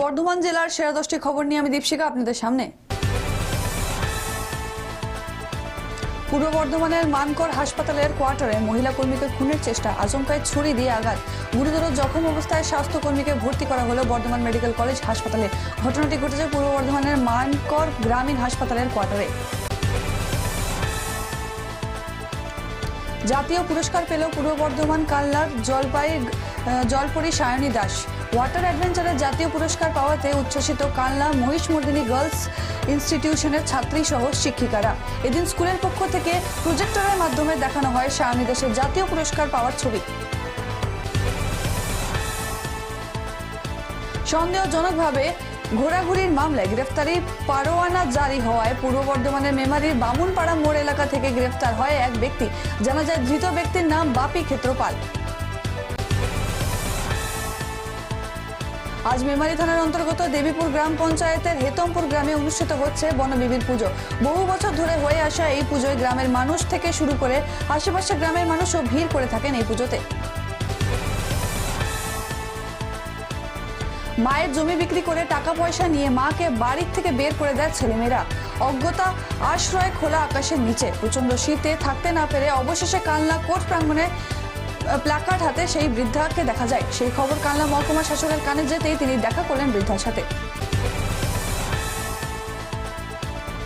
বর্ধমান জেলার সেরা দশটি খবর নিয়ে আমি দীপশিকা আপনাদের সামনে। পূর্ব বর্ধমানের মানকর হাসপাতালের কোয়ার্টারে মহিলা কর্মীকে খুনের চেষ্টা, আচমকায় ছুরি দিয়ে আঘাত। গুরুতর জখম অবস্থায় স্বাস্থ্যকর্মীকে ভর্তি করা হলো বর্ধমান মেডিকেল কলেজ হাসপাতালে। ঘটনাটি ঘটেছে পূর্ব বর্ধমানের মানকর গ্রামীণ হাসপাতালের কোয়ার্টারে। জাতীয় পুরস্কার পেল পূর্ব বর্ধমান কাল্লার জলপাই জলপরি সায়নী দাস। ওয়াটার অ্যাডভেঞ্চারের জাতীয় পুরস্কার পাওয়াতে উচ্ছ্বসিত কাল্লা মহিষমর্দিনী গার্লস ইনস্টিটিউশনের ছাত্রী সহ শিক্ষিকারা। এদিন স্কুলের পক্ষ থেকে প্রজেক্টরের মাধ্যমে দেখানো হয় স্বামী দেশের জাতীয় পুরস্কার পাওয়ার ছবি। সন্দেহজনকভাবে ঘোরাঘুরির মামলায় গ্রেফতারি পারোয়ানা জারি হওয়ায় পূর্ব বর্ধমানের মেমারির বামুনপাড়া মোড় এলাকা থেকে গ্রেফতার হয় এক ব্যক্তি। জানা যায়, ধৃত ব্যক্তির নাম বাপি ক্ষেত্রপাল। আজ মেমারি থানার অন্তর্গত দেবীপুর গ্রাম পঞ্চায়েতের হেতমপুর গ্রামে অনুষ্ঠিত হচ্ছে বনবিবির পুজো। বহু বছর ধরে হয়ে আসা এই পুজোয় গ্রামের মানুষ থেকে শুরু করে আশেপাশে গ্রামের মানুষও ভিড় করে থাকেন এই পুজোতে। মায়ের জমি বিক্রি করে টাকা পয়সা নিয়ে মাকে বাড়ির থেকে বের করে দেয় ছেলেমেয়েরা। অজ্ঞতা, আশ্রয়, খোলা আকাশের নিচে। প্রচণ্ড শীতে থাকতে না পেরে অবশেষে কালনা কোর্ট প্রাঙ্গণে প্লাকার্ড হাতে সেই বৃদ্ধাকে দেখা যায়। সেই খবর কালনা মহকুমা শাসকের কানে যেতেই তিনি দেখা করলেন বৃদ্ধার সাথে।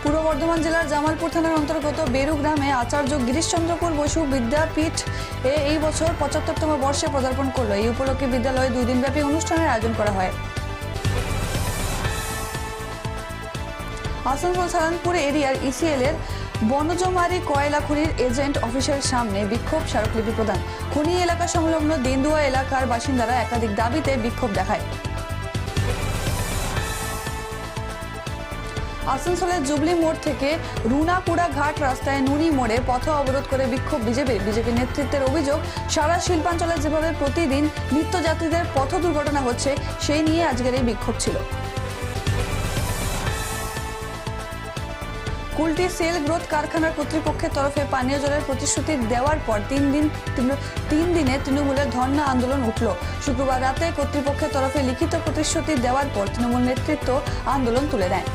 পূর্ব বর্ধমান জেলার জামালপুর থানার অন্তর্গত বেরু গ্রামে আচার্য গিরিশচন্দ্রপুর বসু বিদ্যাপীঠ এ এই বছর পঁচাত্তরতম বর্ষে পদার্পণ করল। এই উপলক্ষে বিদ্যালয়ে দুই দিনব্যাপী অনুষ্ঠানের আয়োজন করা হয়। আসানসোল সালানপুর এরিয়ার ইসিএল এর বনজমারি কয়লা খনির এজেন্ট অফিসের সামনে বিক্ষোভ স্মারকলিপি প্রদান। খনি এলাকা সংলগ্ন দেন্দুয়া এলাকার বাসিন্দারা একাধিক দাবিতে বিক্ষোভ দেখায়। আসানসোলের জুবলি মোড় থেকে রুনাকুড়া ঘাট রাস্তায় নুনি মোড়ে পথ অবরোধ করে বিক্ষোভ বিজেপি বিজেপি নেতৃত্বের অভিযোগ, সারা শিল্পাঞ্চলে যেভাবে প্রতিদিন নিত্যযাত্রীদের পথ দুর্ঘটনা হচ্ছে, সেই নিয়ে আজকের এই বিক্ষোভ ছিল। কুলটি সেল গ্রোথ কারখানার কর্তৃপক্ষের তরফে পানীয় জলের প্রতিশ্রুতি দেওয়ার পর তিন দিন তিন দিনে তৃণমূলের ধর্ণা আন্দোলন উঠল। শুক্রবার রাতে কর্তৃপক্ষের তরফে লিখিত প্রতিশ্রুতি দেওয়ার পর তৃণমূল নেতৃত্ব আন্দোলন তুলে নেয়।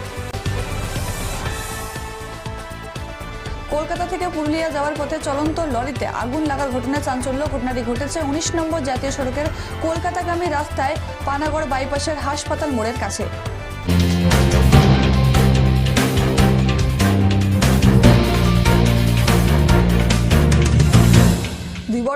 কলকাতা থেকে পুরুলিয়া যাওয়ার পথে চলন্ত লরিতে আগুন লাগার ঘটনা চাঞ্চল্য। ঘটনাটি ঘটেছে উনিশ নম্বর জাতীয় সড়কের কলকাতাগামী রাস্তায় পানাগড় বাইপাসের হাসপাতাল মোড়ের কাছে।